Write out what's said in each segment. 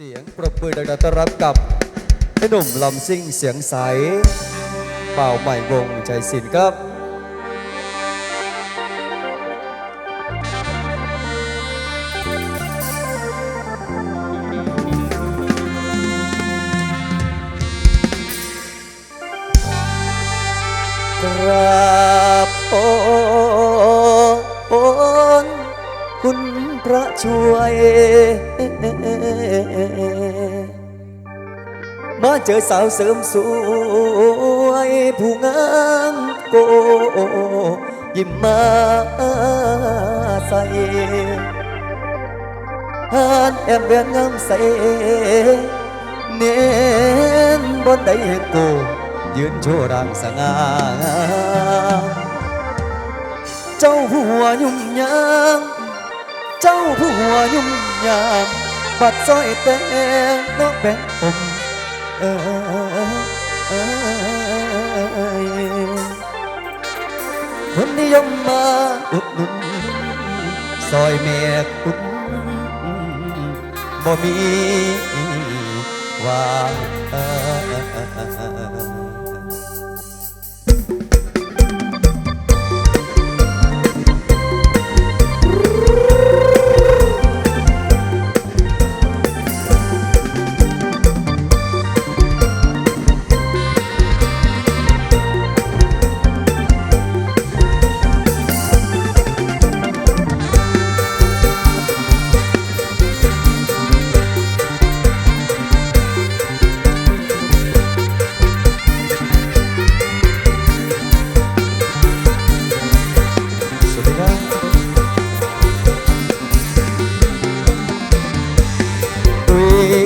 เสียงปรบมือดังๆต้อนรับกับไอ้หนุ่มลำซิ่งเสียงใส เป่าใหม่วงใจศิลป์ครับกราบโอนคุณพระช่วย มาเจอสาวเสริมสวยผู้งามโกยิ้มมาใส่หานแอมเบียนงามใสเน้นบนใดเห็นโกยืนโชว์รังสง่าเจ้าผู้หัวยุ่มยามเจ้าผู้หัวยุ่มยามบัดซอยแตงนอกแบ่งอม เอ้ยคนนิยมมาอุดหนุนซอยเมฆอุดบ่มีว่า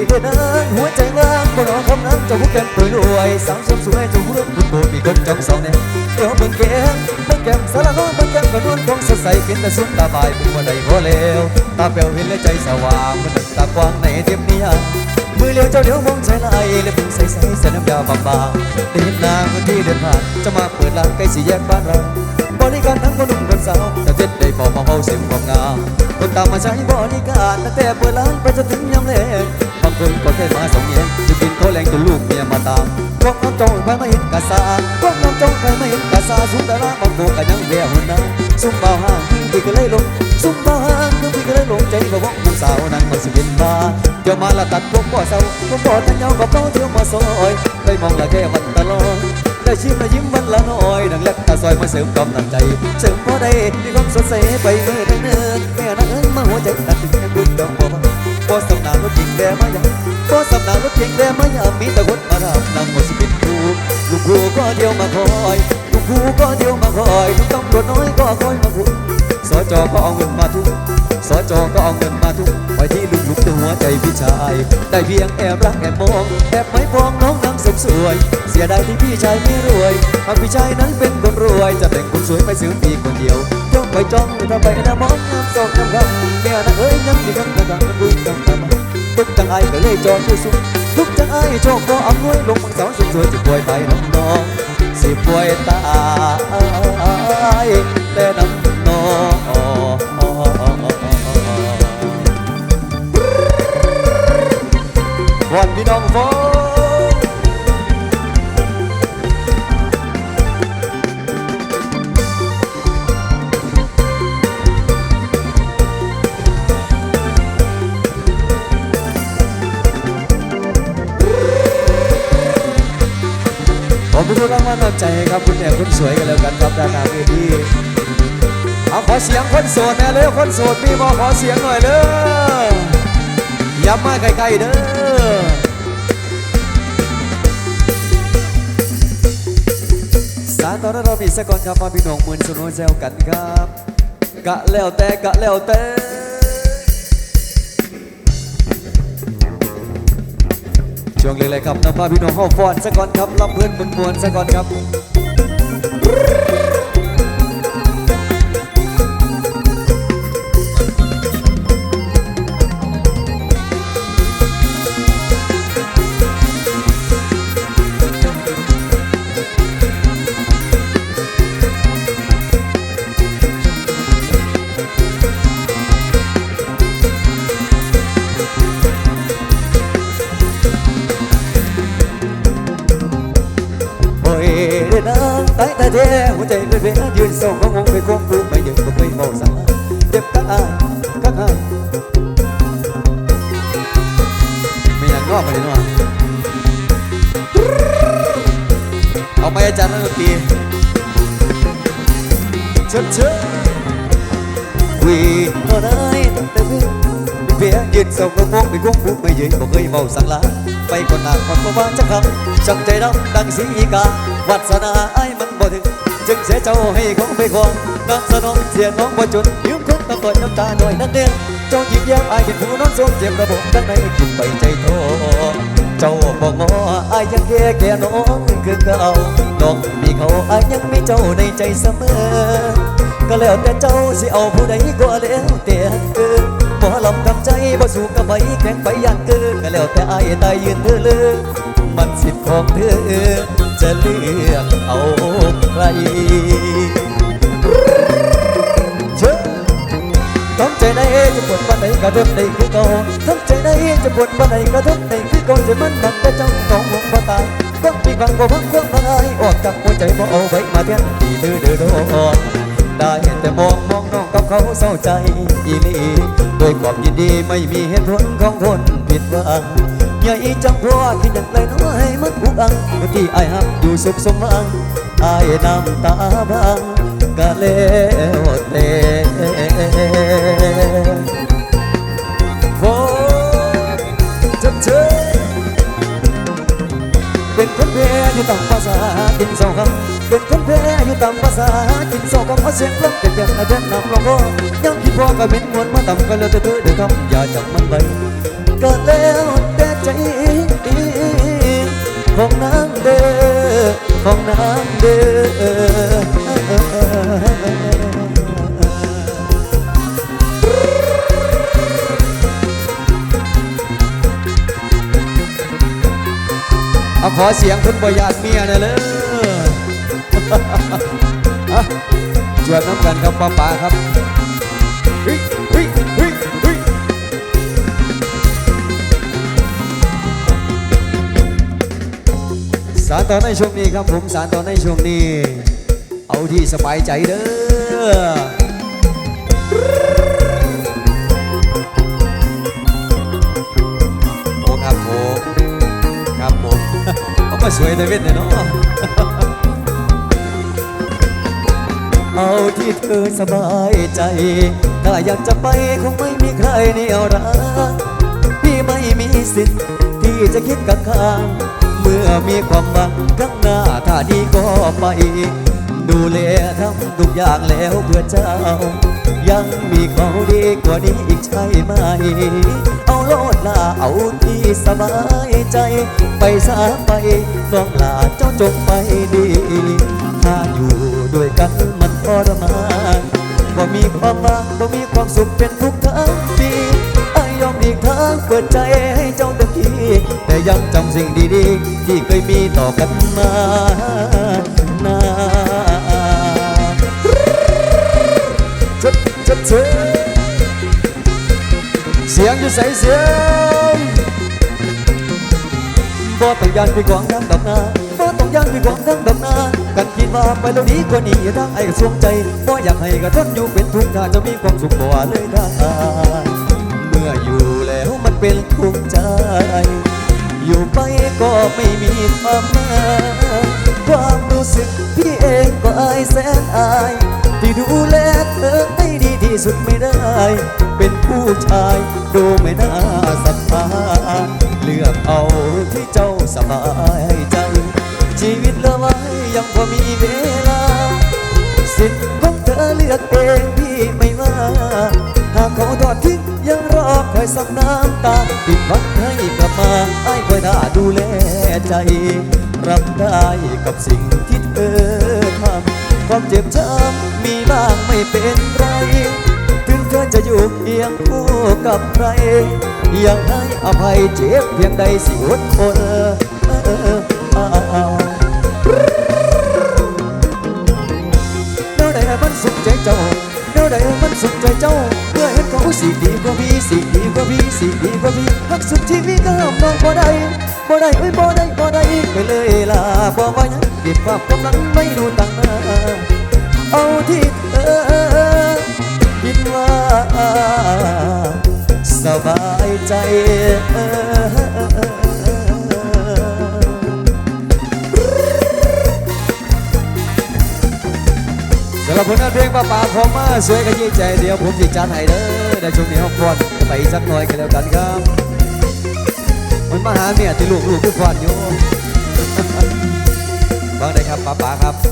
เดินหัวใจว่างบนน้องคำน้ำเจ้าผู้แก้มเปิดรวยสาวสมสวยเจ้าผู้เรื่งคุณโบมีคนจ้องสองแนวเดี๋ยวเบิ่งแก้มเบิ่งแก้มสารน้องเบิ่งแก้มกระนวลของสดใสเป็นแต่สุดตาบายเป็นวันใดพอแล้วตาเปลวเห็นและใจสว่างมันตากว้างในเทียมนี้มือเลี้ยวเจ้าเดี๋ยวมองใจลายและพึ่งใสใสใส่น้ำยาบางๆได้เห็นนางคนที่เดินผ่านจะมาเปิดร้านใกล้สี่แยกบ้านเราบริการทั้งคนหนุ่มคนสาวจะเจ็ดได้บอกมาเฮาเสียงความงามคนตามมาใช้บริการตั้งแต่เปิดร้านไปจนถึงยามแล งบางคนก็แค่มาสองเย็นจะกินข้าวแรงจนลูกเมียมาตามพวกน้องจงไปไม่เห็นกะซาพวกน้องจงไปไม่เห็นกะซาสุดแต่ละบางโกกันยังแววหัวน้าซุ่มเบาห้างพี่ก็เลยลงซุ่มเบาห้างคือพี่ก็เลยลงใจบ่บอกน้องสาวนั้นมันสิเป็นบ้าเดี๋ยวมาละตัดพวกบ่อเศร้าพวกบ่อทันยาวกับน้อเที่ยวมาซอยได้มองละแค่วันตลอดได้ชิมและยิ้มวันละน้อยดังเล็กตาซอยมาเสริมกำลังใจเสริมพอได้มีความสดใสไปเมื่อเนิ่นแม่นักเอิญมาหัวใจตัดถึงแค่บุญดอกบัว พอสำนานรถจริงแดมายาพอสำนานรถจริงแดมายามีแต่คนมารับนำหมดสิเป็นครูลูกครูก็เดียวมาคอยลูกครูก็เดียวมาคอยลูกตำรวจน้อยก็คอยมาคุยสจก็เอาเงินมาทุก สจอก็เอาเงินมาทุกไว้ที่ลุกลุกแต่หัวใจพี่ชาย ได้เพียงแอบรักแอบมองแอบไม่ปองน้องนางสมสวย เสียดายที่พี่ชายไม่รวยหากพี่ชายนั้นเป็นคนรวย จะแต่งคนสวยไปซื้อปีคนเดียวจ้องไปจ้องทำไปนะมองน้ำสองน้ำคำแม่นักเอ้ยยังดีกันกระดังกันบุญกันตามทุกจังไอ้ก็เลยจอดช่วยสุดทุกจังไอ้โชคก็อำนวยลงมังสาวสวยจะป่วยไปน้องน้องสิป่วยตายแต่น้ำ น้องวันพี่น้องฟ้องขอบคุณทุกรางวัลน้ำใจครับคุณแม่คุณสวยกันแล้วกันครับด้านหน้าเวทีเอาขอเสียงคนโสดน่เลยคนโสดมีบอขอเสียงหน่อยเลยย้ำมาใกล้ๆเด้อ นนั้นเรามีสักก่อนครับมาพี่น้องหมือนสนุนแซวกันครับกะแล้วแต่กะแล้วแต่ช่วงเลยๆครับนำพาพี่น้องเข้าฟอนซะก่อนครับรับเพื่อนมวนๆซะก่อนครับ ไม่อยากงอไปเลยเนาะเอาไปอาจารย์นักดนตรีเชิดเชิดวีเท่าไรตั้งแต่เพียงเพียงยืนเศร้าก็งงไปควงกูไม่ยืนบ่เคยเมาสังลาไปคนหน้าคนบ่ว่าจะคำช่างใจดำดังสีกาวัสนาไอ้มันบ่ถึงจึงเสียเจ้าให้ของไปควงน้ำสนองเสียน้องบ่จุดยืมคงตะกอนน้ำตาหน่อยนักเดียน เจ้าหยิบแย้มอายเห็นผู้นอนโซมเจ็บระบบด้านในกินไปใจโทเจ้าบอกงออายยังแก่แก่น้องคือเก่าน้องมีเขาอายยังมีเจ้าในใจเสมอ ก็แล้วแต่เจ้าสิเอาผู้ใดก็แล้วแต่เออหมอลำทำใจบ่สู้กับไปแข่งไปอย่างเกินก็แล้วแต่อายตายยืนเธอเลยมันสิทธิ์ของเธอจะเลือกเอาใคร ทั้งใจในจะปวดวันไหนก็ทนได้คือเก่าทั้งใจในจะปวดวันไหนก็ทนได้คือเก่าจะมันหนักแต่เจ้าของหวงบ่ตายต้องมีฟังบ่พังเครื่องพังอายออกจากหัวใจบ่เอาไว้มาแทนที่เดือเดือดอนได้แต่มองมองน้องกับเขาเศร้าใจอีหลีโดวยความยินดีไม่มีเหตุผลของคนผิดหวังอย่าอีจังพราะว่าคิดอย่างไรน้อยให้มันอุกอังเมื่อที่ไอายหักอยู่สุขสมหวังไอายน้ำตาบาง ก็แล้วแต่โฟจับเชยเป็นคนแพ้อยู่ต่ำภาษากินเศร้าคำเป็นคนแพ้อยู่ต่ำภาษากินเศร้าคำเพราะเสียงลมเป็นแบบอาจารย์นำลองก็ยังคิดพอก็เป็นมวลมาต่ำก็แล้วแต่เธอเดือดคำอย่าจับมันไปก็แล้วแต่ใจของนางเด้อของนางเด้อ เอาขอเสียงคุณบอยานเมียหน่อยเลยอะจวดน้ำกันครับป้าป๋าครับเฮ้ยเฮ้ยเฮ้ยเฮ้ยสารต่อในช่วงนี้ครับผมสารต่อในช่วงนี้ เอาที่สบายใจเด้อ สวยแต่เว้นเนี่ยเนาะเอาที่เธอสบายใจ ถ้าอยากจะไปคงไม่มีใครเหนี่ยวรักพี่ไม่มีสิทธิ์ที่จะคิดกับข้าง เมื่อมีความหวังข้างหน้าถ้าดีก็ไป ดูแลทำทุกอย่างแล้วเพื่อเจ้า ยังมีเขาดีกว่านี้อีกใช่ไหม เอาที่สบายใจ ไปสาไปน้องลาเจ้าจงไปดี ถ้าอยู่ด้วยกันมันทรมานบ่มีความหวังบ่มีความสุขเป็นทุกทั้งปีไอ้ยอมอีกทางเปิดใจให้เจ้าเต็มที่แต่ยังจำสิ่งดีๆ ที่เคยมีต่อกันมานาชัดชัดเจนเสียงอยู่ใส่เสียง บ่ต้องยันไปกวางทางดอกนาบ่ต้องยันไปกวางทางดอกนากันคิดว่าไปแล้วดีกว่านี้ทางไอ้ก็สวงใจบ่อยากให้กระทนอยู่เป็นทุกข์ถ้าจะมีความสุขบ่ว่าเลยได้เมื่ออยู่แล้วมันเป็นทุกข์ใจ อยู่ไปก็ไม่มีความหมายความรู้สึกพี่เองก็อายแสนอายที่ดูแลเธอให้ดีที่สุดไม่ได้ เป็นผู้ชายดูไม่น่าศรัทธาเลือกเอาที่เจ้า สบายใจ ชีวิตเหลือไว้ยังพอมีเวลา สิทธิ์ของเธอเลือกเองพี่ไม่ว่าหากเขาทอดทิ้งยังรอคอยสักน้ำตาปิดหวังให้กลับมาไอ้คอยท่าดูแลใจรับได้กับสิ่งที่เธอทำความเจ็บช้ำมีบ้างไม่เป็นไร จะอยู่เคียงคู่กับใครยังให้อภัยเจ็บเพียงใดสิอดทนเออเออเออเออเดี๋ยวใดมันสุขใจเจ้าเดี๋ยวใดมันสุขใจเจ้าเมื่อเห็นเขาสิดีกว่าพี่สิดีกว่าพี่สิดีกว่าพี่หักสุดที่พี่ก็ห้ามน้องบ่ได้บ่ได้เอ้ยบ่ได้บ่ได้ไปเลยล่ะบ่ว่าหยังเก็บความกำลังไม่ดูตั้งหน้าเอาที่เธอ ว่าสบายใจสำหรับผลงานเพลงป้าป่าพอมาสวยกันยี่ใจเดียวผมสิจัดให้เด้อในช่วงนี้ห้องพอนไปสักหน่อยกันแล้วกันครับ มันมาหาเมียที่ลูกลูกทุกคนอยู่ฟังได้ครับป้าป๋าครับ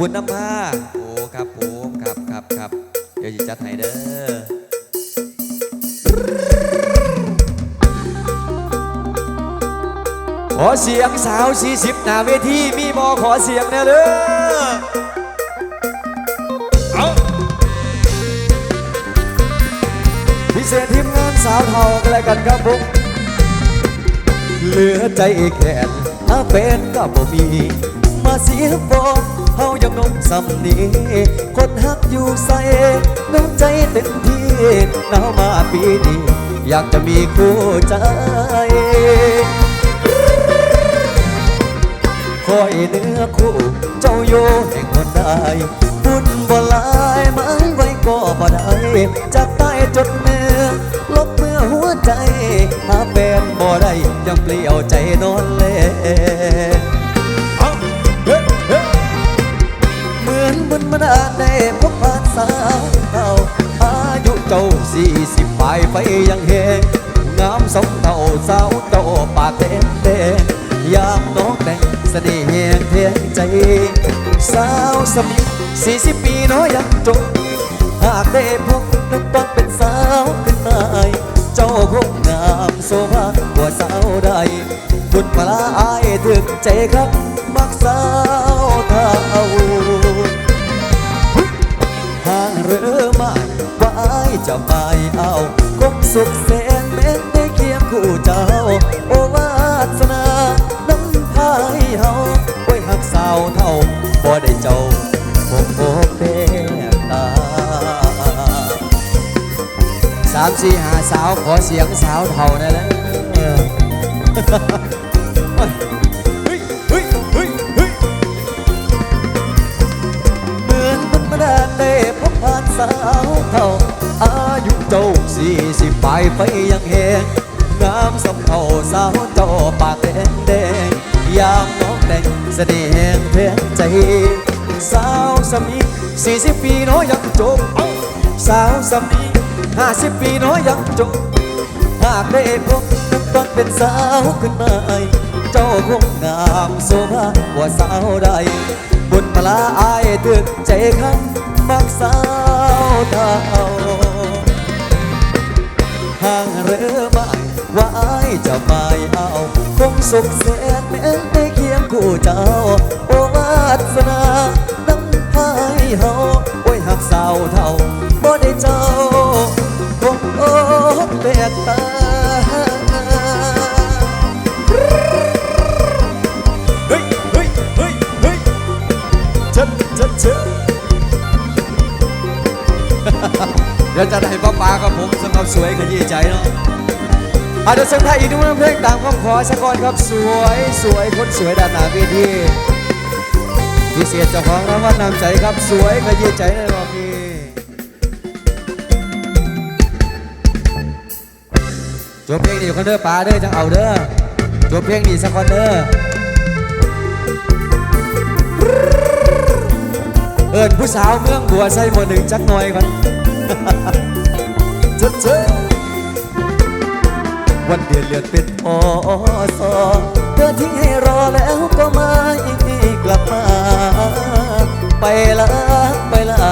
บุญน้ำผ้าโอ้ครับผมครับครับครับเดี๋ยวจะจัดให้เด้อขอเสียงสาว40หน้าเวทีมีบอขอเสียงแน่เด้อพิเศษทีมงานสาวเทากันแล้วกันครับผมเหลือใจแค่นหาเป็นก็บ่มี มาเสียบอเฮายังนมสำนีคนฮักอยู่ใส่น้ำใจเต็มที่หนาวมาปีนี้ อยากจะมีคู่ใจคอยเนื้อคู่ เจ้าโยแห่งคนได้บุญบ่ลายไม้ไว้ก็บ่ได้ จากใต้จดเนื้อลบเมื่อหัวใจ หาแฟนบ่ได้ยังเปลี่ยวใจนอนเล่ นาดาลได้พบผ่านสาวเท่าอายุเจ้าสี่สิบปลายไปยังเฮงงามสมเท่าสาวเจ้าปากแดงแดงยามน้องแต่งเสน่ห์แห่งเทียงใจ สาวสมิสี่สิบปีน้อยยังจบหากได้พบนักตอนเป็นสาวขึ้นมาเจ้าคงงามโซภากว่าสาวใดบุญพลาอายถึงใจครับ มักสาวเท่า อายจะไม่เอาคงสุขแสนแม้นได้เคียงคู่เจ้า โอวาสนาน้ำพายเฮาไว้หักสาวเท่าบ่ได้เจ้าพบพบเปตาสามสี่หาสาวขอเสียงสาวเท่านั่นแหละเฮ้ยเหมือนมันมาดาได้พบผ่านสาวเท่า สี่สิบปลายไปยังแหงงามสมเทาสาวเจ้าปากแดงแดงยามน้องแต่งเสน่ห์แห่งเพลงใจ สาวสามีสี่สิบปีน้อยยังจบสาวสามีห้าสิบปีน้อยยังจบหากได้พบน้ำตอนเป็นสาวขึ้นมาเจ้าคงงามโซภากว่าสาวใดบุญพลาอายถึกใจข้างมักสาวเท่า ห่างเรือไม่ว่าอจะไม่เอา คงสุขแสนแม้ได้เคียงคู่เจ้า โอวาสนาน้ำพายเฮาโอ้ยหักสาวเท่าบ่ได้เจ้าคงโอ้แปลกตา ดี๋ยวจะได้ป้าป้ากับผมสำหรับสวยขยี้ใจเนาะอาจจะส่งท้ายอีกด้วยเพลงตามคำขอสักก่อนครับสวยสวยคนสวยด้านหน้าเวทีพิเศษเจ้าของรางวัลนำใจครับสวยขยี้ใจในรอบนี้จบเพลงนี้คนเด้อป๋าเด้อจังเอาเด้อจบเพลงนี้สักคนเด้อเอิญผู้สาวเมืองบัวใส่หมวดหนึ่งจักหน่อยก่อน เจ๊เจ๊วันเดือนเลือนเป็นพอสอเธอทิ้งให้รอแล้วก็ไม่กลับมา ไปละไปละ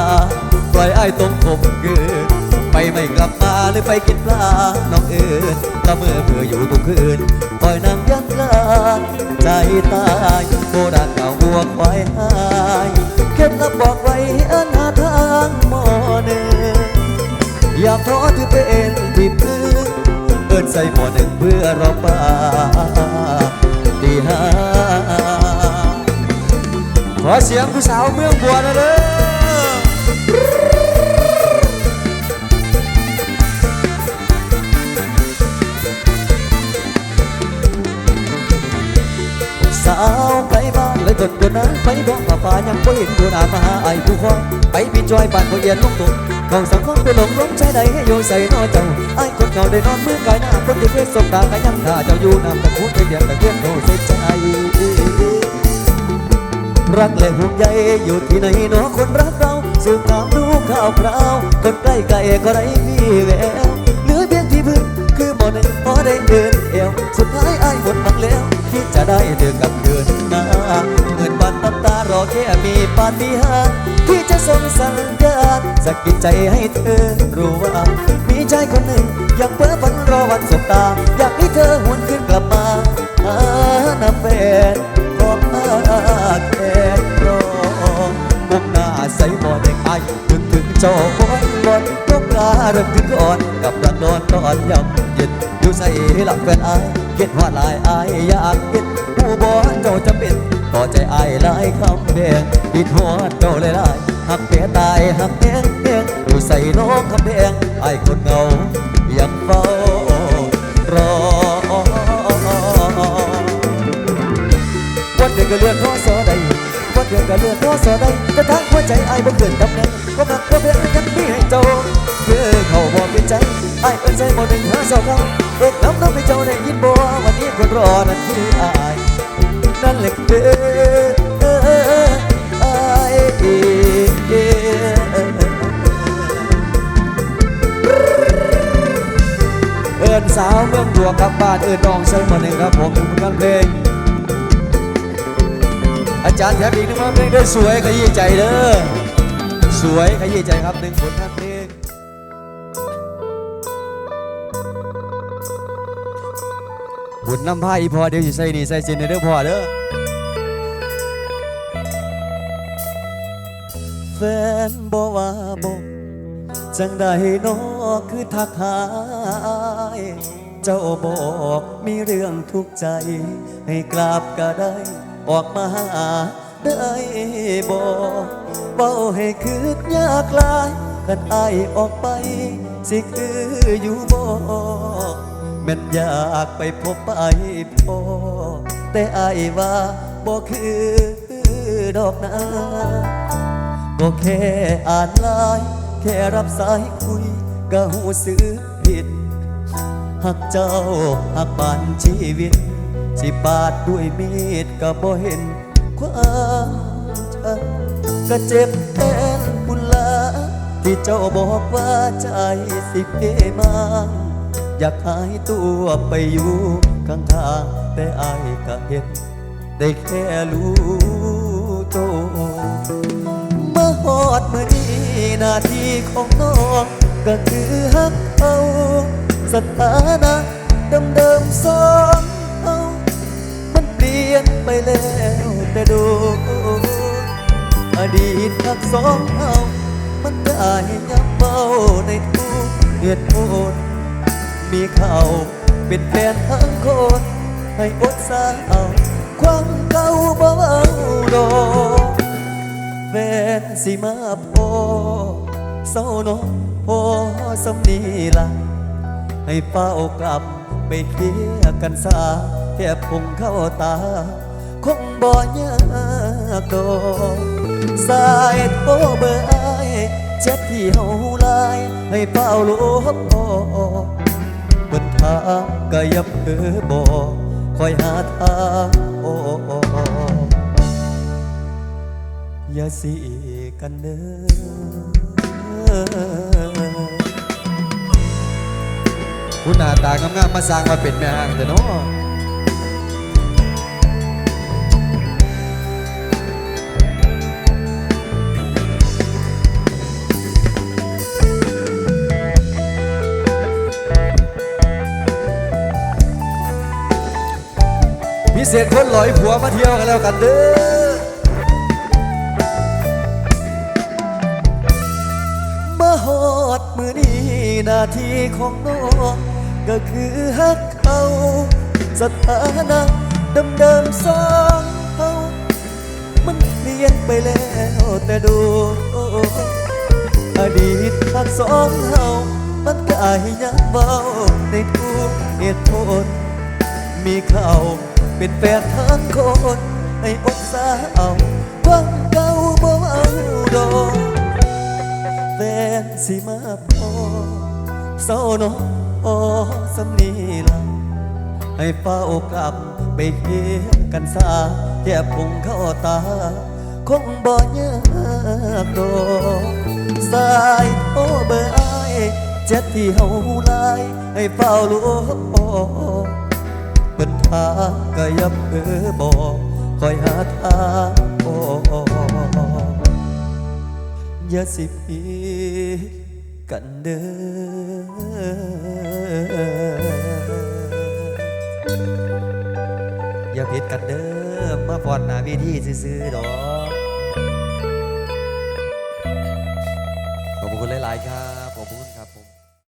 ปล่อยไอ้ตรงผมเกินไปไม่กลับมาหรือไปกินปลา น้องเอิญละเมื่อเบื่ออยู่ทุกคืนปล่อยนางยันลาใจตายโบราณเก่าบัวควายหายเคล็ดลับบอกไว้อันหาทางหมอหนึ่ง อย่าเพราะเธอเป็นที่พื่อเอิ้นใส่บ่อหนึ่งเพื่อเราป่าดีฮะขอเสียงผู้สาวเมืองบัวนะเด้อาวไปบ้านเลยตดตัวนั้นไปดองป้าป้ายังบ่เห็นตัวหน้ามาหาไอ้ผู้คนไปพี่จอยบ้านบ่เย็นลูกตัว ของสังคมไปหลงล้มใจใดให้โยใส่นอเจ้าไอ้คนเก่าได้นอนมือกายหน้าคนที่เคยสบตากันยังท่าเจ้าอยู่น้ำตะคุดไปเดียนตะเกียนโตเสียใจรักและห่วงใยอยู่ที่ไหนเนาะคนรักเราสืบตามดูข่าวคราวคนใกล้ไกลก็ไร้วี่แววเหลือเพียงที่พึ่งคือหมอหนึ่งพอได้เดินเอวสุดท้ายไอ้หมดหวังแล้วที่จะได้เดินกับเดินมาเงินบันตับตา รอแค่มีปาฏิหาริย์ที่จะส่งสัญญาณสะกิดใจให้เธอรู้ว่า มีใจคนหนึ่งยังเพ้อฝันรอวันสบตา อยากให้เธอหวนคืนกลับมาหาน้ำแฟนบอกอาแค่รอมุกหน้าใสบ่เด็กไอายถึงถึงจ้าบอนบอนตกกาเริ่มถึงก่อนกับรันนอนตอนยำเย็นอยู่ใส่หลับแฟนไอายเก็ดว่าลายไอายอยากเห็นผู้บอเจ้าจะเป็น ต่อใจไอายหลายคำแบงปิดหัวเจ้าเลยลายหักเปียตายหักแพงแพงอยู่ใส่น้องคำแพงไอายคนเงาอยังเฝ้ารอวันเดือนก็เลือนท้อสอใดวันเดือนก็เลือนท้อสอใดแต่ทางหัวใจไอ้บ่เกินตำแหน่งก็มักก็เพียงยังมีให้เจ้าเพื่อเขาบอกเป็นใจไอ้ายเป็นใจบ่หนึ่งหาเศร้าเขาเอกน้ำน้ำให้เจ้าได้ยินบ่วันนี้คนรอนั่นคือไอ้ นั่นแหละคือไอ้เอินสาวเมืองบัวกับบ้านเอินน้องใส่หมดหนึ่งครับผมผลงานเพลงอาจารย์แถมอีกหนึงมาเพลงด้สวยขยี้ใจเด้อสวยขยี้ใจครับหนึ่งผลงาน บุญน้ำพายอีพอเดี๋ยวสิใส่นี่ใส่เจนเด้อพอเด้อแฟนบอกว่าบอกจังใดน้อคือทักหายเจ้าบอกมีเรื่องทุกข์ใจ ให้กราบก็ได้ ออกมาหาได้บอกเบาให้คืดยากลายกันอายออกไป สิคืออยู่บ่ แม่นอยากไปพบไปพ่อแต่อายว่าบ่คือดอกนาก็แค่อ่านไลน์แค่รับสายคุยก็หูสึกผิดหักเจ้าหักปานชีวิต สิปาดด้วยมีดก็บ่เห็นความชัดก็เจ็บแทนบุญลาที่เจ้าบอกว่าใจสิเพมา อยากหายตัวไปอยู่ข้างทางแต่อายก็เห็น ได้แค่รู้โตวมาหอดเมื่อนี้หน้าที่ของน้องก็คือฮักเอาสถานะเดิมๆสองเอามันเปลี่ยนไปแล้วแต่ดู อดีตทักสองเอามันได้ยับเบาในทุกเหตุผล มีเขาเป็นแฟนทั้งคน ให้อดสาวความเก่าเบาดอกแฟนสิมาพอเศร้าเน้องพอสำนีละให้เฝ้ากลับไปเคลียกันซาแค่พงเข้าตา คงบ่ยากดอกสายโทรเบอร์อเจ็ดที่เฮาลายให้เฝ้าลบออกบนทางก็ยับเธอบอกคอยหาทางโอ้อย่าสีกันเด้อคุณหน้าตางามๆมาสร้างมาเป็นแม่ห้างแต่เนา เศษคนลอยผัวมาเที่ยวกันแล้วกันเด้อมาหอดมือนี้นาทีของน้องก็คือฮักเขาสถานะเดิมๆสองเขามันเปลี่ยนไปแล้วแต่ดู อดีตทักสองเฮามันกายยังเบาในทุกเหตุผลมีเขา เป็นแฟนทั้งคนให้ให้อดสาเอาความเก่าบ่เอาดอกแฟนสิมาพอเศร้าเนาะอ๋อสำนีละให้เฝ้ากลับไปเคียกันซาแทบพุงเข้าตา คงบ่ยากดอกสายโอเบอร์ไอเจ็ดที่เฮาลายให้เฝ้าลวบออก เปิดทางก็ยับเออบอกคอยหาทางออกอย่าสิพีกันเด้ออย่าผิดกันเด้อมาฟอนหนาเวทีซื้อๆดอกขอบคุณหลายๆครับ